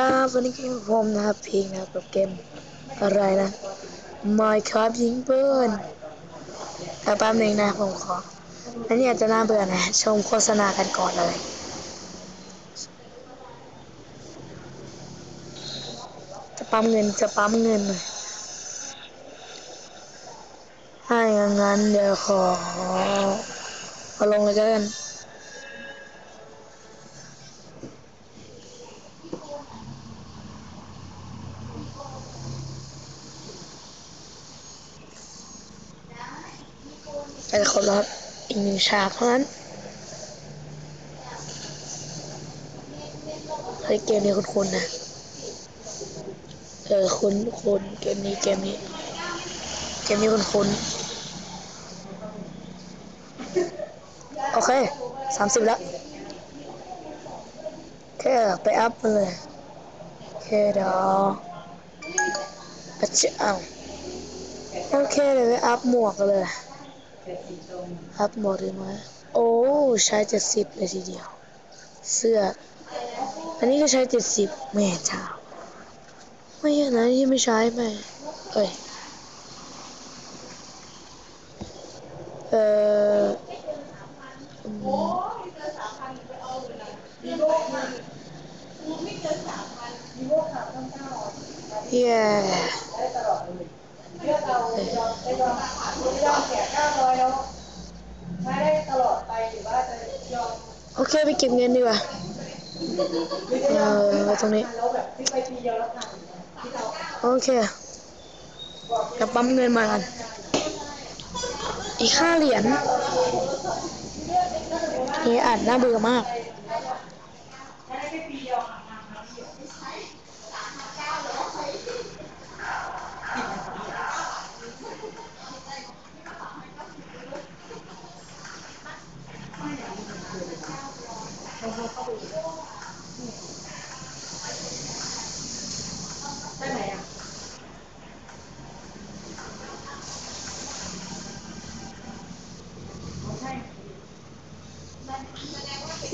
ครับวันนี้เกมผมนะครับเพลงนะครับกับเกมอะไรนะ Minecraft ยิงปืนแป๊บนึงนะผมขออันนี้อาจจะน่าเบื่อนะ ชมโฆษณากันก่อนเลยจะปั๊มเงินจะปั๊มเงินให้งั้นเดี๋ยวขอเอาลงเลยกัน แต่ขอรับอีกหนึ่งฉากเท่านั้นเฮ้ยเกมนี้คุ้นๆนะ เออคุ้นคุ้นเกมนี้เกมนี้ เกมนี้คุ้นๆโอเคสามสิบแล้วแค่ไปอัพมาเลยโอเคเดี๋ยวอาจจะเอาโอเคเดี๋ยไปอัพหมวกเลย อัพหมดเลยไหมโอ้ใช้เจ็ดสิบเลยทีเดียว เสื้อ อันนี้ก็ใช้เจ็ดสิบแม่เจ้าไม่อย่างนั้นที่ไม่ใช้ไหมเอ้ยเออ อืมเย้เอ้ยโอเคไปเก็บเงินดีกว่า เออไว้ตรงนี้โอเคจะปั๊มเงินมากัน อีกห้าเหรียญนี่อ่านน่าเบื่อมาก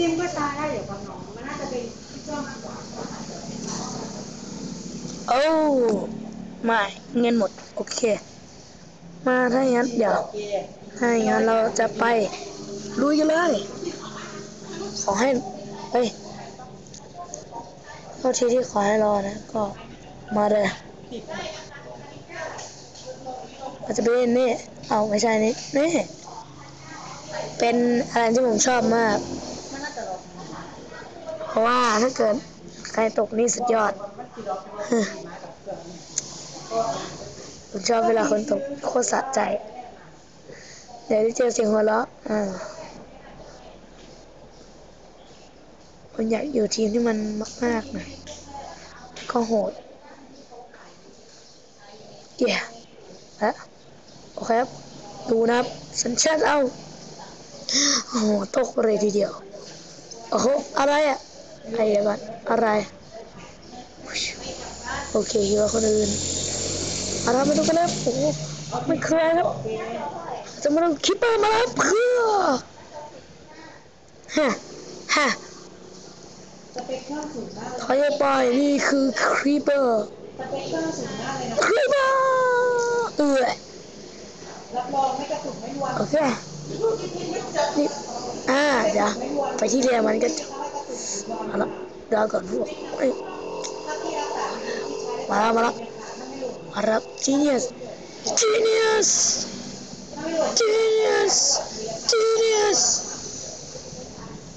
ซิมก็ตายได้เดี๋ยวกับน้องมันน่าจะเป็นที่จ้องกว่าโอ้ไม่เงินหมด โอเค มาถ้าอย่างนั้นเดี๋ยวถ้าอย่างนั้นเราจะไปลุยกันเลยขอให้เฮ้ยเท่าที่ที่ขอให้รอนะ ก็มาเลยอาจจะเป็นนี่ เอาไม่ใช่นี่นี่ เป็นอะไรที่ผมชอบมาก เพราะว่าถ้าเกิดใครตกนี่สุดยอดผมชอบเวลาคนตกโคตรสะใจ เดี๋ยวได้เจอเสียงหัวเราะอ่าผมอยากอยู่ทีมที่มันมากๆหน่อยก็โหดเย่และโอเคครับ ดูนะครับ สัญชาติเอาโอ้โหตกเลยทีเดียว โอ้โห อะไรอะ ใครเดี๋ยวก่อนอะไร โอเคคิดว่าคนอื่นเอาละมาดูกันนะโอ้โหมันคืออะไรครับจะมาดูคิปเปอร์มาแล้วเพื่อฮะฮะสเปคเครื่องสูงมายเขาจะปอยนี่คือครีปเปอร์ครีปเปอร์เออโอเคนี่อ่าเดี๋ยวไปที่เรียนมันก็จะเอา ละเดี๋ยวก่อนพวกเอ้ยมาแล้วมาแล้วมาแล้ว genius genius genius genius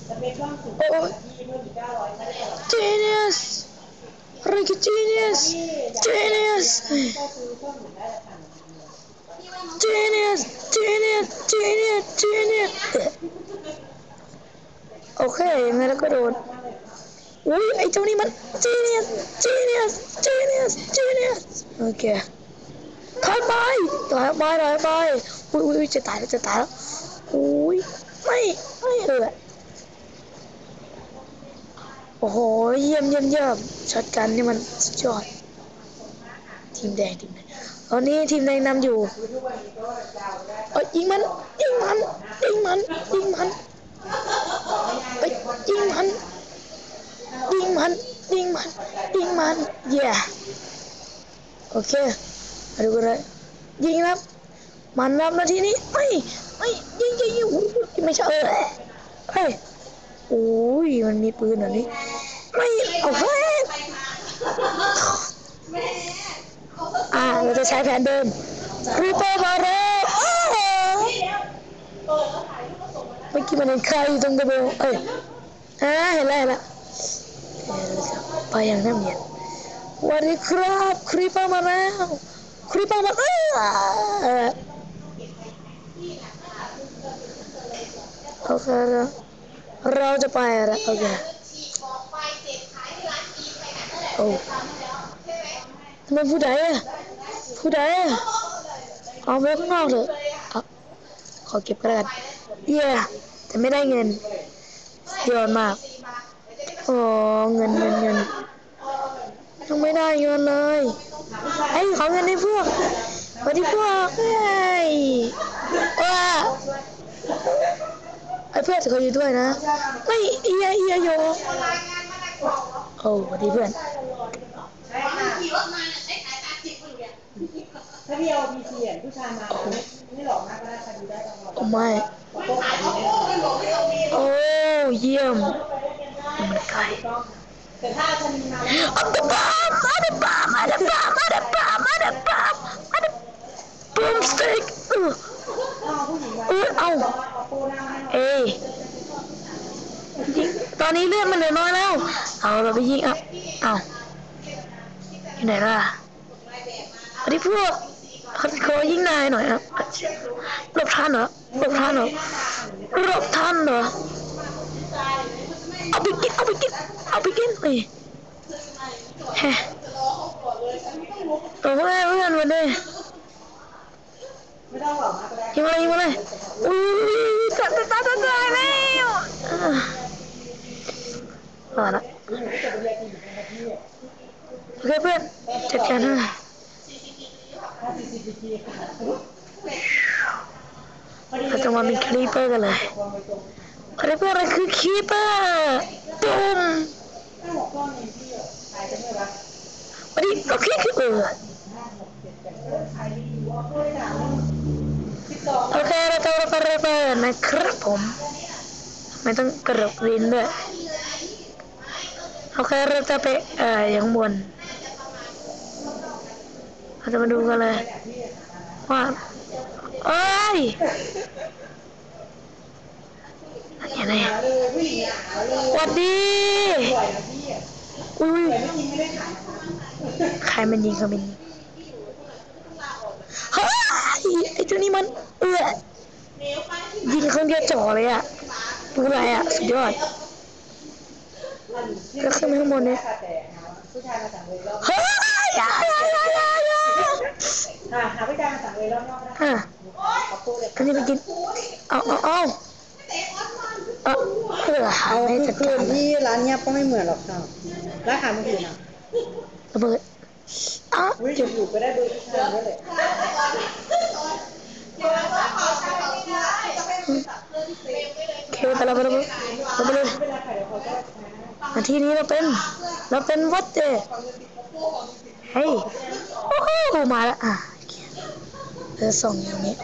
สเปคเครื่องสูง โอ้ย ที่เพิ่มอีกเก้าร้อยไม่ได้หรอก genius อะไรคือ genius genius ก็ซื้อเครื่องหมุนได้ราคาหนึ่ง genius genius genius genius โอเคยังไงแล้วก็โดน อุ้ยไอ้เจ้านี่มัน genius genius genius genius โอเคถอยไปถอยไปถอยไปอุ้ยอุ้ยจะตายแล้วจะตายแล้วอุ้ยไม่ไม่เออโอ้โหเยี่ยมเยี่ยมเยี่ยมช็อตกันนี่มันสุดยอดทีมแดงทีมแดงตอนนี้ทีมแดงนำอยู่เอ้ยยิงมันยิงมันยิงมันยิงมันเอ้ยยิงมัน ยิงมันยิงมันเย่โอเคมาดูกันเลยยิงครับ มันรับนาทีนี้ไม่ไม่ยิงยิงยิงไม่ใช่เออเฮ้ยโอ้ยมันมีปืนเหรอนี่ไม่เอาเฮ้ยอ่าเราจะใช้แผนเดิมรีเปอร์มาแล้วอ้าวเมื่อกี้มันเห็นใครอยู่ตรงกระเบลเอ้ยอ่าเห็นแล้วเห็นแล้ว เดี๋ยวเราจะไปอย่างน้ำเนียนวัสดีครับครีปเปอร์มาแล้วครีปเปอร์มาเออโอเคนะเราจะไปอะไรโอเคโอ้ทำไมผู้ใดอะผู้ใดอะเอาไว้ข้างนอกเถอะขอเก็บกระดาษเย่แต่ไม่ได้เงินเยอะมาก โอ้เงินเงินเงินยังไม่ได้เงินเลยไอ้ยขอเงินให้พวกสวัสดีพวกเฮ้ยว้าไอ้เพื่อนเขาอยู่ด้วยนะไม่เอียเอียโยโอ้สวัสดีเพื่อนถ้าพี่เอาพีซีผู้ชายมาไม่ไม่หลอกนะก็ได้ใครดูได้ตลอดโอ้ไม่โต๊ะขายดีแน่นอนโอ้เยี่ยม มันไกลแต่ถ้าชนีมาแล้วอันเดปามอันเดปามอันเดปามอันเดปามอันเดปามอันเดบูมสติ๊กเออเออเอาเอาโป้หน้าให้หน่อยเอ้ยยิงตอนนี้เลือดมันเหลือน้อยแล้ว เอาเราไปยิงเอาเอาอยู่ไหนล่ะสวัสดีพวกเขาขอยิงนายหน่อยครับหลบทันเหรอหลบทันเหรอหลบทันเหรอ เอาไปกิน เอาไปกิน เอาไปกินเอ้ยแฮะโอ้ยเพื่อนวันนี้ไม่ต้องหลอนะก็ได้ยิงมาเลยยิงมาเลยอุ้ยตายตายตายตายตายแล้วอ่อละโอเคเพื่อนจัดการให้ถ้าซีซีทีค่ะเราจะมาเป็นคลิปเปอร์กันเลย วางไรงคลิปเปอะไรคือคลิปเปอร์ตุ้มถ้าหัวก้อนเองพี่ขายจะเมื่อไรวันนี้เราคลิปคือเออขายดีว่าเออโอเคเราจะเราจะเราจะนะครับผม ไม่ต้องกระดกลิ้นด้วยโอเคเราจะไปเอ่ออย่างบนเราจะมาดูกันเลยว่าเอ้ย ยังไงหาเลยผู้หญิงหาเลยสวัสดีปล่อยนะพี่อะอุ้ยแต่ไม่ยิงไม่ได้ขายนะคะใครมันยิงใครมันยิงเฮ้ยไอ้เจ้านี่มันเอื้อยิงครั้งเดียวจ่อเลยอะดูอะไรอะ สุดยอดก็ขึ้นไปข้างบนเนี่ยแต่หาผู้ชายมาสั่งเลยรอบเฮ้ยอย่าอย่าอย่าอย่าอย่าหาหาผู้ชายมาสั่งเลยรอบนอกนะอะขอพูดเลยอันนี้ไปกินเอาเอาเอา เอาเพื่อหาไม่จัดการที่ร้านเนี้ยก็ไม่เหมือนหรอกค่ะร้านขายมือถือนะระเบิดอ้าววิ่งจุดอยู่ก็ได้เบอร์ผู้ชายด้วยเลยเคไปแล้วไปแล้วไปแล้วไปเลยเวลาขายเขาก็มาที่นี้เราเป็น เราเป็นวัดเจเฮ้ยโอ้โหมาแล้วอะโอเคเออส่งอย่างนี้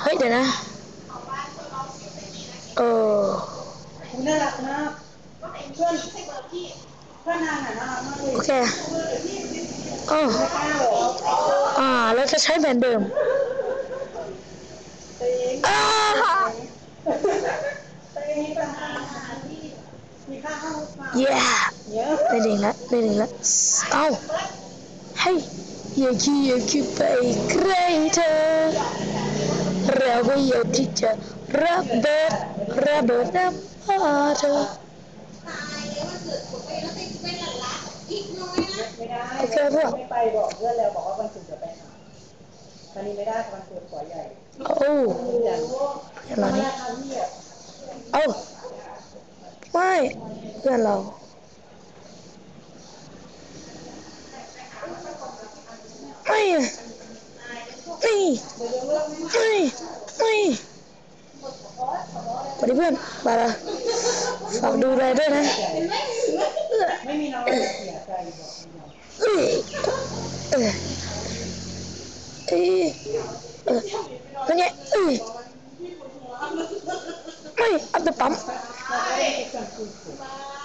เฮ้ยเดี๋ยวนะ เออคุณน่ารักมากเพื่อนเพื่อนนางน่ะน่ารักมากเลยโอเคอ๋อไม่กล้าหรอกอ่าเราจะใช้แบรนด์เดิมเต็งอ่าเต็งปัญหาที่มีค่าเข้ามาเย้เยอะได้หนึ่งละได้หนึ่งละเอ้าเฮ้ยอย่าคิดอย่าคิดไปไกลเธอ เราก็อยากที่จะระเบิดระเบิดน้ำตาเธอไม่ได้โอเคพวกไม่ไปบอกเพื่อนแล้วบอกว่าวันศุกร์จะไปหาตอนนี้ไม่ได้วันศุกร์ขอใหญ่โอ้ยืนยันเพื่อนเราเนี่ยเอ้าไม่เพื่อนเราไม่ ไม่ไม่ไม่สวัสดีเพื่อนมาละฝากดูแลด้วยนะเอื้อไม่มีน้องจะเสียใจบอกไม่ยอมเอ้ยเอ้ยเอ้ยเออมันเนี่ยเอ้ยเอ้ยเอาไปปั๊มเราก็ได้คุยกันคุยกัน